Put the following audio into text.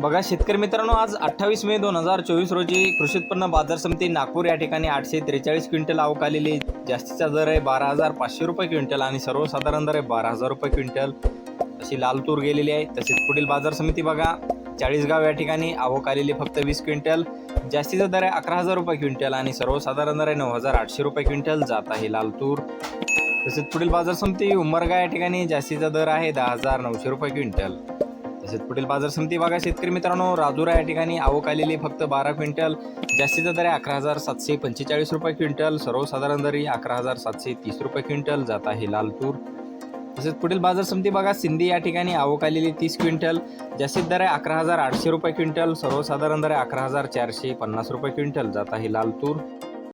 बघा शेतकरी मित्रांनो आज अठ्ठावीस मे दोन हजार चोवीस रोजी कृषी उत्पन्न बाजार समिती नागपूर या ठिकाणी आठशे त्रेचाळीस क्विंटल आवक आलेली जास्तीचा दर आहे बारा हजार पाचशे रुपये क्विंटल आणि सर्वसाधारण दर आहे बारा हजार रुपये क्विंटल. अशी लाल तूर गेलेली आहे. तसेच पुढील बाजार समिती बघा चाळीसगाव या ठिकाणी आवक आलेली फक्त वीस क्विंटल. जास्तीचा दर आहे अकरा हजार रुपये क्विंटल आणि सर्वसाधारण दर आहे नऊ हजार आठशे रुपये क्विंटल. जात आहे लाल तूर. तसेच पुढील बाजार समिती उमरगा या ठिकाणी जास्तीचा दर आहे दहा हजार नऊशे रुपये क्विंटल. तसेच पुढील बाजार समिती बघा. शेतकरी मित्रांनो राजुरा या ठिकाणी आवक आलेली फक्त बारा क्विंटल. जास्तीचा दर आहे अकरा हजार सातशे पंचेचाळीस रुपये क्विंटल. सर्वसाधारण दरी अकरा हजार सातशे तीस रुपये क्विंटल. जात आहे लाल तूर तसेच पुढील बाजार समिती बघा. सिंधी या ठिकाणी आवक आलेली तीस क्विंटल. जास्तीत दर आहे अकरा हजार आठशे रुपये क्विंटल. सर्वसाधारण दर आहे अकरा हजार चारशे पन्नास रुपये क्विंटल. जात आहे लाल तूर